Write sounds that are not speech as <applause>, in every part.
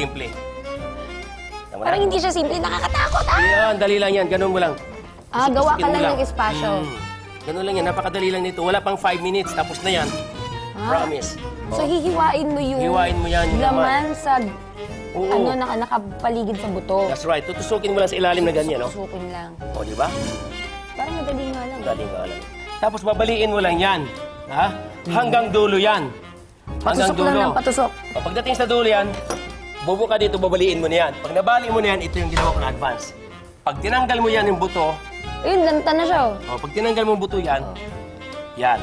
simple. Tama Parang hindi siya simple, nakakatakot ah! Yan, dali lang yan. Ganun mo lang. Ah, gawa ka mo lang ng espasyo. Mm. Ganun lang yan. Napakadali lang nito. Wala pang 5 minutes. Tapos na yan. Ah. Promise. So, hihiwain mo yung Hiwain mo yan, yung laman sa Oo. ano, naka, nakapaligid sa buto. That's right. Tutusukin mo lang sa ilalim na ganyan, no? Susukin lang. O, di ba? Parang madali nga lang. Galing nga lang. Tapos babaliin mo lang yan. Ha? Hanggang dulo yan. Hanggang Patusok lang ng patusok. O, pagdating sa dulo yan, bubo ka dito, babaliin mo na yan. Pag nabali mo na yan, ito yung ginawa ko na advance. Pag tinanggal mo yan yung buto, Ayun, lanta na siya oh. o, pag tinanggal mo yung buto yan, yan.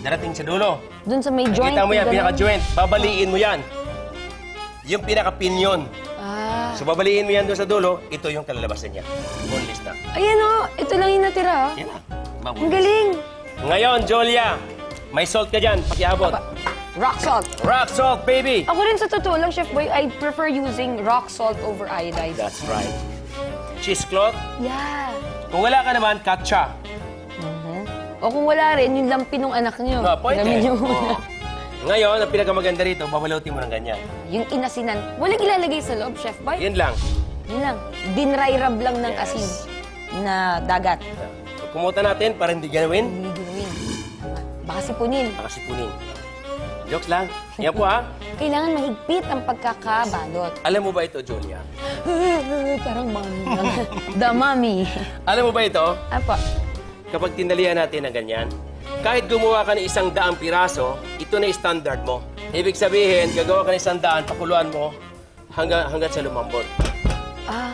Darating sa dulo. Doon sa may joint. Kita mo yan, ganun. pinaka-joint. Babaliin mo yan. Yung pinaka-pinyon. Ah. So, babaliin mo yan doon sa dulo, ito yung kalalabasan niya. Boneless na. Ayan oh, ito lang yung natira oh. Yan na. Ang galing. Ngayon, Jolia, may salt ka dyan, pakiabot. Rock salt. Rock salt, baby! Ako rin sa totoo lang, Chef Boy, I prefer using rock salt over iodized. That's right. Cheesecloth. Yeah. Kung wala ka naman, katcha. O kung wala rin, yung lampi ng anak niyo. Ah, pwede. Hiramin niyo Oo. muna. Ngayon, ang pinakamaganda rito, babalutin mo ng ganyan. Yung inasinan. Walang ilalagay sa loob, Chef Boy. Yan lang. Yun lang. Dinry rub lang ng Yes. asin na dagat. Kumuta natin, para hindi ganawin, Hindi gawin. Tama. Baka sipunin. Jokes lang. Yan po ha. Kailangan mahigpit ang pagkakabalot. Alam mo ba ito, Julia? <laughs> Parang mommy. The mommy. Alam mo ba ito? Apa. Kapag tinalian natin ng ganyan, kahit gumawa ka ng isang daang piraso, ito na standard mo. Ibig sabihin, gagawa ka ng isang daan, pakuluan mo hanggang, hanggang sa lumambot. Ah.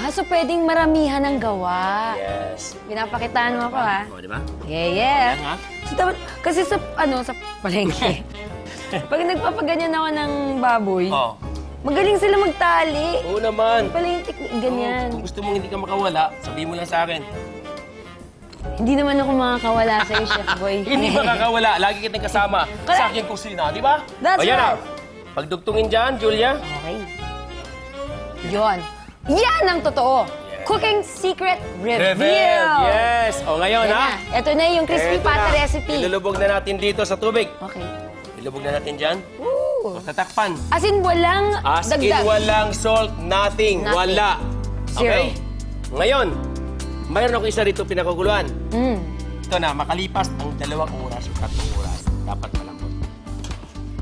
Ah, so pwedeng maramihan ang gawa. Yes. Pinapakitaan mo ako, ha? O, di ba? Yeah, yeah. Yan, ha? So, dapat, kasi sa, ano, sa palengke, <laughs> pag nagpapaganyan ako ng baboy, Oh. magaling sila magtali. Oo naman. Pala yung technique, ganyan. Oo, kung gusto mong hindi ka makawala, sabihin mo lang sa akin. Hindi naman ako makakawala sa iyo, Chef Boy. <laughs> Hindi makakawala. Lagi kitang kasama Correct. sa aking kusina, di ba? That's o, yan right. na. Pagdugtungin dyan, Julia. Okay. Yon. Yan ang totoo. Cooking secret reveal. Yes. O, ngayon, Yan ha? na. Ito na yung crispy Eto pata na. recipe. Ilulubog na natin dito sa tubig. Okay. Ilubog na natin dyan. Woo. Tatakpan. As in, walang As in, dagdag. walang salt, nothing. Nothing. Wala. Zero. Okay? Ngayon, mayroon ako isa rito pinakaguluhan. Mm. Ito na, makalipas ang dalawang oras o tatlong oras, dapat malambot.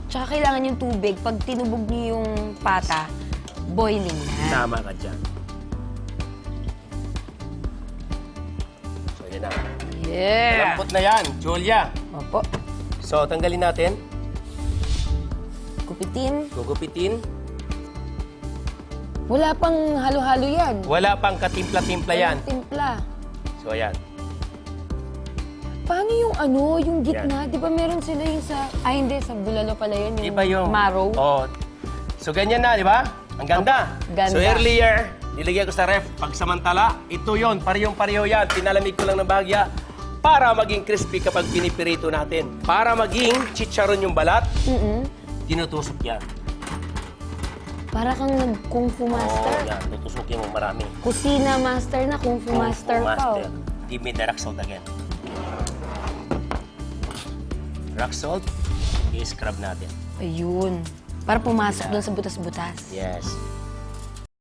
Tsaka kailangan yung tubig. Pag tinubog niyo yung pata, boiling na. Tama ka dyan. So, yun na. Yeah. Malambot na yan, Julia. Opo. So, tanggalin natin. Kupitin. Gugupitin. Wala pang halo-halo yan. Wala pang katimpla-timpla yan. Timpla. So, ayan. Paano yung ano, yung gitna? Di ba meron sila yung sa... Ay, hindi. Sa bulalo pala yun. Yung yung... Marrow. Oh. So, ganyan na, di ba? Ang ganda. Ganda. So, earlier, nilagyan ko sa ref. Pagsamantala, ito yon Parehong-pareho yan. Pinalamig ko lang ng bahagya para maging crispy kapag pinipirito natin. Para maging chicharon yung balat, Mm-mm. Tinutusok yan. Para kang nag-kung fu master. Oh, yan. Tutusukin mo marami. Kusina master na, kung fu master Kung pa. master. Oh. Give me the rock salt again. Rock salt, i-scrub natin. Ayun. Para pumasok doon sa butas-butas. Yes.